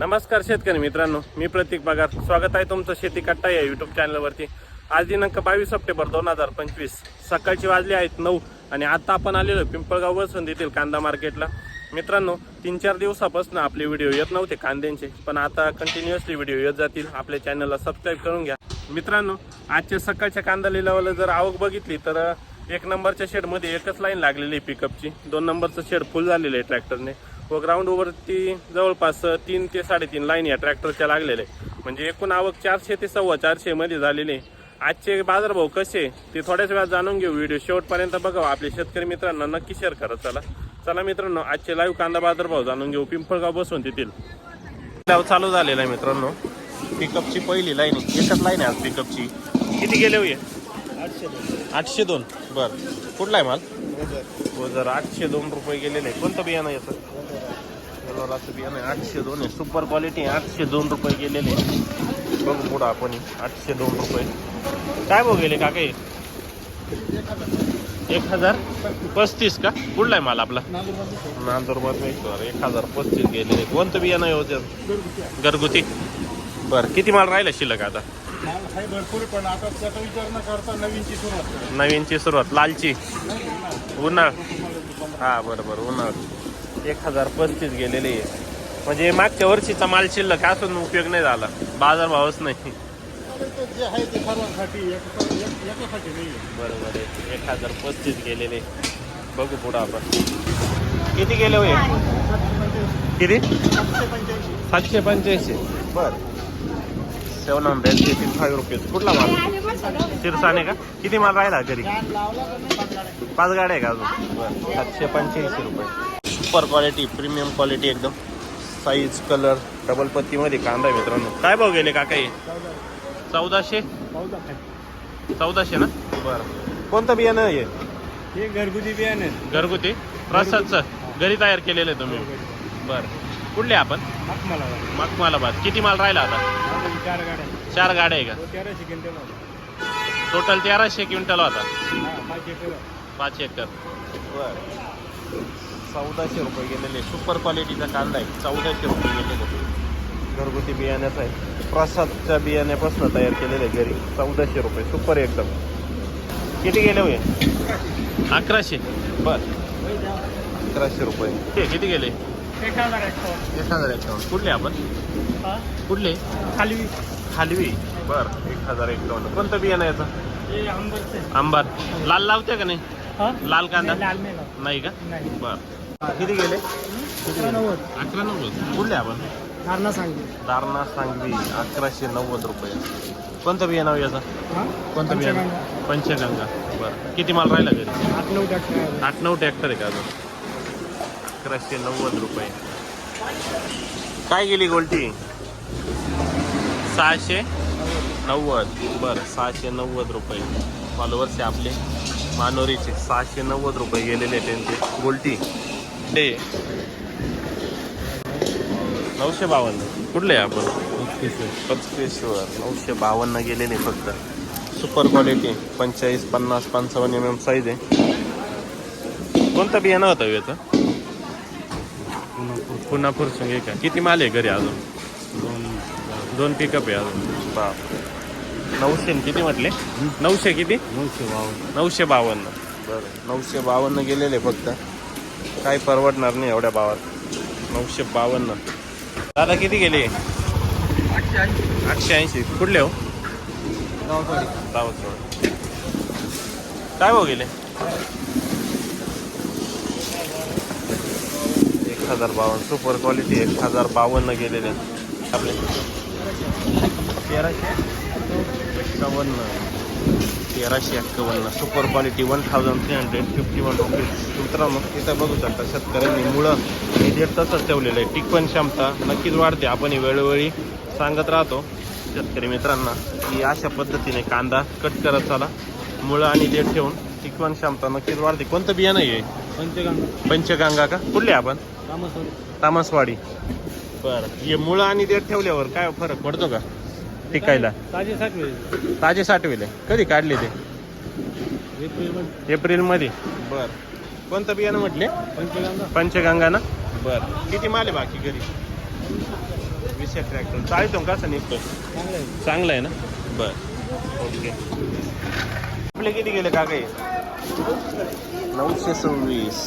नमस्कार शेतकरी मित्रांनो मी प्रतीक पगार स्वागत आहे तुमचं शेती कट्टा या युट्यूब चॅनलवरती आज दिनांक बावीस सप्टेंबर दोन हजार पंचवीस. सकाळची वाजली आहेत नऊ आणि आता आपण आलेलो पिंपळगाव वसून देतील कांदा मार्केटला. मित्रांनो तीन चार दिवसापासून आपले व्हिडिओ येत नव्हते कांद्यांचे पण आता कंटिन्युअसली व्हिडिओ येत जातील. आपल्या चॅनलला सबस्क्राईब करून घ्या. मित्रांनो आजच्या सकाळच्या कांदा लिलावाला जर आवक बघितली तर एक नंबरच्या शेडमध्ये एकच लाईन लागलेली आहे पिकअपची दोन नंबरचं शेड फुल झालेलं आहे ट्रॅक्टरने व ग्राउंडवरती जवळपास तीन ते साडेतीन लाईन या ट्रॅक्टरच्या लागलेल्या आहे म्हणजे एकूण आवक चारशे ते सव्वा चारशे मध्ये झालेली आहे. आजचे बाजारभाव कसे ते थोड्याच वेळात जाणून घेऊ. व्हिडिओ शेवटपर्यंत बघावा आपल्या शेतकरी मित्रांना नक्की शेअर करा चला. चला मित्रांनो आजचे लाईव्ह कांदा बाजारभाव जाणून घेऊ. पिंपळगाव बसून तेथील. लाव चालू झालेला आहे मित्रांनो. पिकअपची पहिली लाईन आहे. एकच लाईन आहे आज पिकअपची किती गेले हो हे? आठशे दोन. बरं. कुठला आहे माल? हो जर आठशे दोन रुपये गेलेले आहे कोणतं बियाणं याचं? असं बियाणं आहे आठशे दोन आहे. सुपर क्वालिटी आहे आठशे दोन रुपये गेलेले आहे. बघू पुढं आपण आठशे दोन रुपये. काय भाऊ गेले काका? एक हजार पस्तीस का? कुठला आहे माल आपला? नांदुरबाद एक हजार पस्तीस गेलेले कोणतं बियाणं आहे होतं घरगुती. बरं किती माल राहिला शिल्लक आता? आहे भरपूर पण आता त्याचा विचार न करता नवीनची सुरुवात. नवीनची सुरुवात लालची. उन्हाळ. हा बरं बरं उन्हाळ. एक हजार पस्तीस गेलेले आहे. म्हणजे मागच्या वर्षीचा माल शिल्लक असून उपयोग नाही झाला. बाजार भावच नाही. बरोबर आहे. एक हजार पस्तीस गेलेले बघू पुढं आपण. किती गेले होय? किती सातशे पंच्याऐंशी. सातशे पंच्याऐंशी. बर. Seven hundred eighty five rupees. कुठला माल? शिरसाने का? किती माल राहिला घरी? पाच गाड्या. आहे का अजून? बरं. सातशे पंच्याऐंशी रुपये. सुपर क्वालिटी प्रीमियम क्वालिटी एकदम. साईज कलर डबल पत्तीमध्ये कांदा आहे मित्रांनो. काय भाव गेले काका हे? चौदा. चौदाशे. चौदाशे ना? बरं. कोणतं बियाणं आहे हे? हे घरगुती बियाणे. घरगुती? प्रसादचं. घरी तयार केलेलं आहे तुम्ही? बरं. कुठले आपण? मखमालाबाद. किती माल राहिला आता? चार गाड्या चार गाड्या आहे का? तेराशे क्विंटल. टोटल तेराशे क्विंटल होता. पाच एकर. चौदाशे रुपये गेलेले. सुपर क्वालिटीचा कांदा आहे. चौदाशे रुपये गेलेले. घरगुती बियाण्याचा आहे. प्रसादच्या बियाण्यापासून तयार केलेले घरी. चौदाशे रुपये. सुपर एकदम. किती गेले होय? अकराशे. बर. अकराशे रुपये. ते किती गेले? एक हजार एक एक हजार कुठले आपण? कुठले? खाली खालवी. बर एक हजार एकावन्न कोणतं बियाणं याचं? हे आंबरचे लाल लावते का नाही? हा? लाल कांदा? लाल नाही लावत. नाही का? नाही. बर. किती गेले? अकरा नव्वद. अकरा नव्वद. कुठले आपण? धारणा सांगली. दारणा सांगवी अकराशे नव्वद रुपये. कोणतं बियाणं याचं? हा? कोणतं बियाणं? पंचगंगा. बरं. किती माल राहिला घरी? आठ नऊ टक्के आठ नऊ ट्रॅक्टर आहे का अजून? अकराशे नव्वद रुपये. काय गेली गोल्टी? सहाशे. नव्वद. बरं सहाशे नव्वद रुपये. फॉलोअर्स आहे आपले. मानोरीचे सहाशे नव्वद रुपये गेलेले त्यांचे. गोल्टी. ते नऊशे बावन्न. कुठले आपण? पचकेश्वर नऊशे बावन्न गेलेले फक्त. सुपर क्वालिटी पंचेचाळीस पन्नास पंचावन्न एम एम साईज आहे. कोणतं बियाणं होतं हो याचं? पुन्हा फुरसून का? किती माल आहे घरी अजून? दोन पिकअप आहे अजून. बाप. नऊशे न किती म्हटले? नऊशे किती? नऊशे बावन्न. नऊशे बावन्न. बरं. नऊशे बावन्न गेलेले फक्त. काही परवडणार नाही एवढ्या भावात. नऊशे बावन्न. दादा किती गेले? आठशे ऐंशी. कुठले हो? काय हो गेले? एक हजार बावन्न. सुपर क्वालिटी एक हजार बावन्न गेलेले. आपले. तेराशे एक्कावन्न. तेराशे एक्कावन्न. Super quality one thousand three hundred fifty one rupees मित्रांनो इथं बघू शकता शेतकऱ्यांनी मुळं आणि देठ तसंच ठेवलेलं आहे. टिकवण क्षमता नक्कीच वाढते. आपण ही वेळोवेळी सांगत राहतो शेतकरी मित्रांना की अशा पद्धतीने कांदा कट करत चला. मुळं आणि देठ ठेवून टिकवण क्षमता नक्कीच वाढते. कोणतं बियाणं आहे पंचगंगा. पंचगंगा का? कुठले आपण? तामसवाडी. बरं. हे मुळं आणि देठ ठेवल्यावर काय फरक पडतो का? टिकायला. ताजे साठवे. ताजे साठविले. कधी काढले ते? एप्रिलमध्ये एप्रिलमध्ये. बर. कोणतं बियाणं म्हटले? पंचगंगा. पंचगंगा ना? बर. किती माल आहे बाकी घरी? चारशे ट्रॅक्टर. चाळीतून कसं निघतो? चांगलं आहे. चांगलं आहे ना? बर. ओके. आपले किती गेले का काही नऊशे सव्वीस.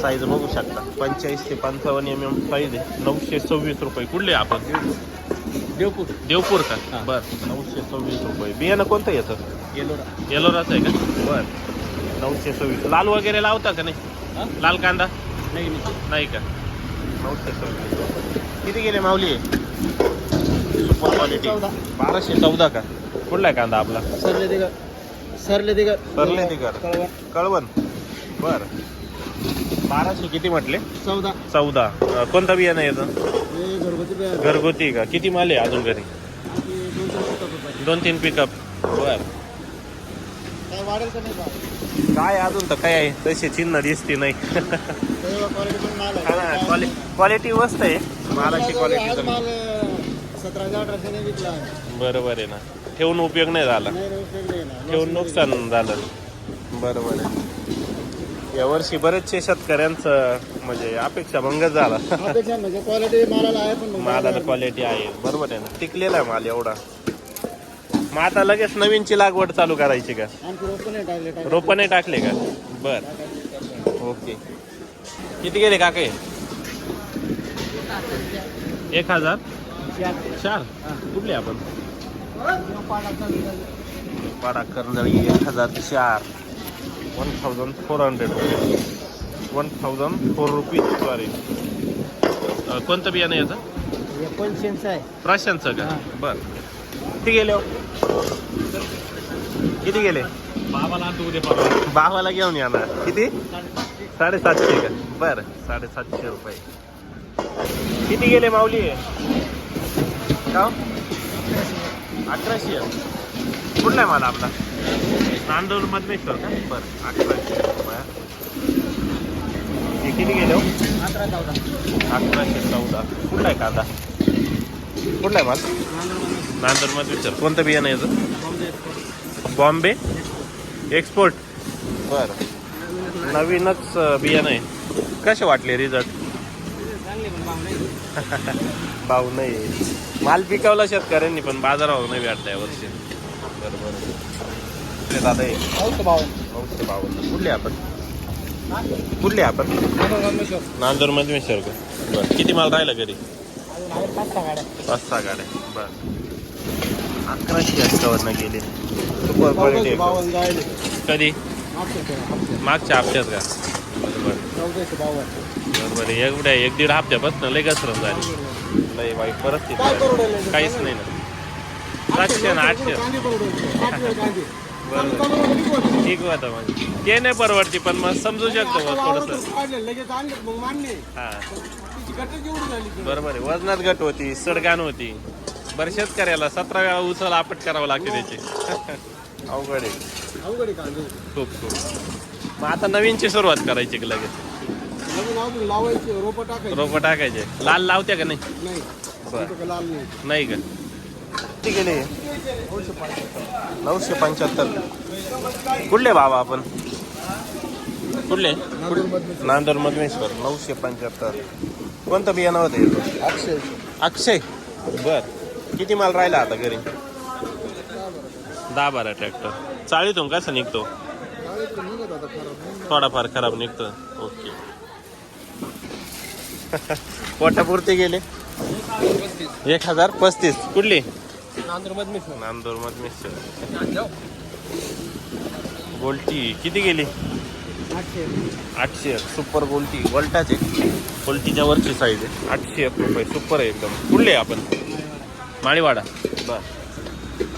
साईज बघू शकता. पंचेचाळीस ते पंचावन्न एम एम साईज आहे. नऊशे सव्वीस रुपये. कुठले आपण? देवपूर. देवपूर का. बर. नऊशे सव्वीस रुपये. बियाणं कोणतं येतं येलोरा. येलोराच आहे का? बर. नऊशे सव्वीस. लाल वगैरे लावता का नाही? लाल कांदा? नाही नाही. का? नऊशे सव्वीस. किती गेले माऊली? Super quality. बाराशे चौदा का? कुठला आहे कांदा आपला? दिगर सरले सरले. कळवण. कळवण. बर. बाराशे किती म्हटले? चौदा. चौदा. अं, कोणतं बियाणं येतं हे घरगुती घरगुती का? किती माल आहे अजून घरी? दोन चार तीन पिकअप बर. काय वाढेल का नाही बा काय अजून तर काय आहे? तशी चिन्ह दिसते नाही. क्वालिटी पण माल आहे. क्वालि क्वालिटी मस्त आहे. मालाची आज क्वालिटी माल सतराशे अठराशे विकला आहे. बरोबर आहे ना. ठेवून उपयोग नाही झाला. नाही रे, उपयोग नाही ना. ठेवून नुकसान झालं. बरोबर आहे. यावर्षी बरेचसे शेतकऱ्यांचं म्हणजे अपेक्षा भंग झाला. अपेक्षा म्हणजे क्वालिटी मालाला आहे पण मालाला क्वालिटी आहे. बरोबर आहे ना? टिकलेला आहे माल एवढा. मग आता लगेच नवीनची लागवड चालू करायची का? आमची टाकले का? बर. ओके. किती गेले काके? एक हजार? चार. कुठले आपण? पाडा करंदळी एक हजार चार. One thousand four hundred one thousand four rupees sorry कोणतं बियाणं याचं? हे पंचशेचं आहे. प्राशांचं का? हा. बर. किती गेले हो? किती गेले? बाबाला घेऊन या ना. किती? साडेसातशे का? बर. साडेसातशे रुपये. किती गेले माऊली? का हो? अकराशे. कुठला आहे मला आपला? नांदूर मधमेश्वर का बर. अकराशे रुपये किती गेले हो. अकरा चौदा अकराशे चौदा. कुठला आहे कांदा? कुठला आहे माल? नांदूर मधमेश्वर कोणतं बियाणं याचं? बॉम्बे. एक्सपोर्ट बर. नवीनच बियाणं आहे. कसे वाटले रिझल्ट चांगले पण भाव नाही. माल पिकवला शेतकऱ्यांनी पण बाजारावर नाही भेटला यावर्षी बरोबर. कुठले दादा नऊशे बावन्न कुठले आपण? कुठले आपण? नांदूर मधमेश्वर का? बरं किती माल राहिला घरी? पाच सहा गाड्या. पाच सहा गाड्या बरं. अकराशे गेले. सुपर क्वालिटी कधी? मागच्या हप्त्यात. का? बरोबर बरोबर एक दीड हप्त्यापासून लय घसरत झाली. लय. वाईट. परवडेल काहीच नाही ना. सातशे ना आठशे. बरोबर ठीक होतं म्हणजे ते नाही परवडती पण मग समजू शकतो मग थोडस. मग हा. बरोबर आहे. वजनात घट होती सडगाण होती. बरं शेतकऱ्याला सतरा वेळा उचल आपट करावं लागते त्याची अवघड आहे. खूप खूप. मग आता नवीनची सुरुवात करायची की लगेच. रोपं टाकायचे. रोपं टाकायचे लाल लावत्या का नाही? नाही. बरं. नाही का? किती गेले. नऊशे पंच्याहत्तर. कुठले बाबा आपण? कुठले. नांदूर मधमेश्वर नऊशे पंच्याहत्तर. कोणतं बियाणं होतं हे? अक्षय. अक्षय? बर. किती माल राहिला आता घरी? दहा बारा ट्रॅक्टर. चाळीतून कसं निघतो? थोडाफार खराब निघतो. ओके. पोटापुरते गेले? एक हजार पस्तीस. कुठली? नांदूरमधले नांदूर मधमेश्वर गोल्टी. किती गेली? आठशे. आठशे. सुपर गोल्टी. गोल्टाचे गोल्टीच्या वरची साईज आहे. आठशे एक रुपये. सुपर आहे एकदम. कुठले आपण? माळीवाडा. बर.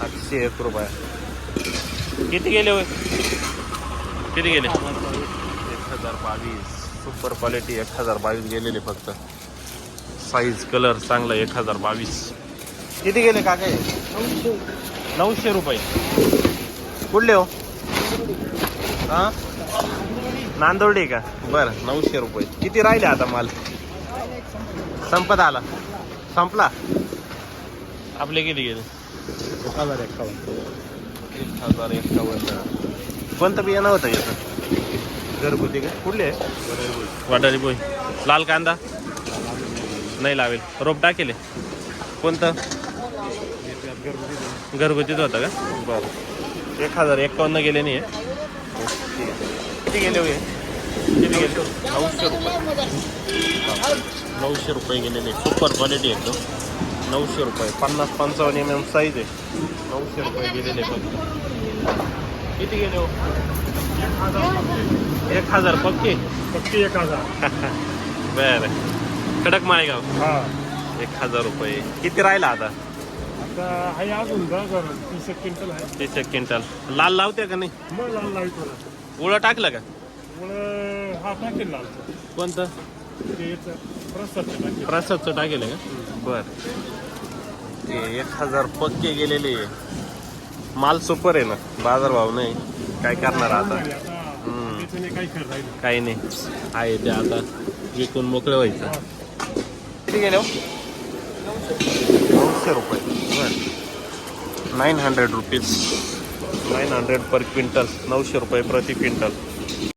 आठशे एक रुपये. किती गेले होय? किती गेले? एक हजार बावीस. सुपर क्वालिटी एक हजार बावीस गेलेले फक्त. साईज कलर चांगला. एक हजार बावीस. किती गेले का काय नऊशे रुपये. कुठले हो? हा? नांदोर्डी का? बरं नऊशे रुपये. किती राहिले आता माल? संपत आला. संपला? आपले किती गेले? एक हजार एक्कावन्न एक हजार एक्कावन्न कोणतं बियाणं होतं याचं? घरगुती का? कुठले? वाटारी बोय लाल कांदा? नाही लावेल. रोप टाकेले. कोणतं? घरगुतीच होतं का? बरं. एक हजार एकावन्न गेले नाही आहे किती गेले किती गेले? नऊशे रुपये. नऊशे रुपये गेलेले सुपर क्वालिटी एकदम नऊशे रुपये. पन्नास पंचावन्न एम एम साईज आहे. नऊशे रुपये गेलेले फक्त. किती गेले हो? एक हजार पक्के? फक्त एक हजार. बरं. कडक माळेगाव. हा. एक हजार रुपये. किती राहिला आता? आता आहे अजून दहा हजार तीस एक क्विंटल आहे. तीस एक क्विंटल. लाल लावते का नाही? मग लाल लावतो ना. उळं टाकलं का? मुळे हा टाकेल लाल. कोणतं? ते याचं प्रसादचं टाकेल. प्रसादचं टाकेल का? बर. ते एक हजार पक्के गेलेले आहे. माल सुपर आहे ना? बाजारभाव नाही. काय करणार आता? काही नाही. आहे ते आता विकून मोकळे व्हायचं. किती गेले हो? नऊशे रुपये. Nine hundred rupees nine hundred per quintal नऊशे रुपये प्रति क्विंटल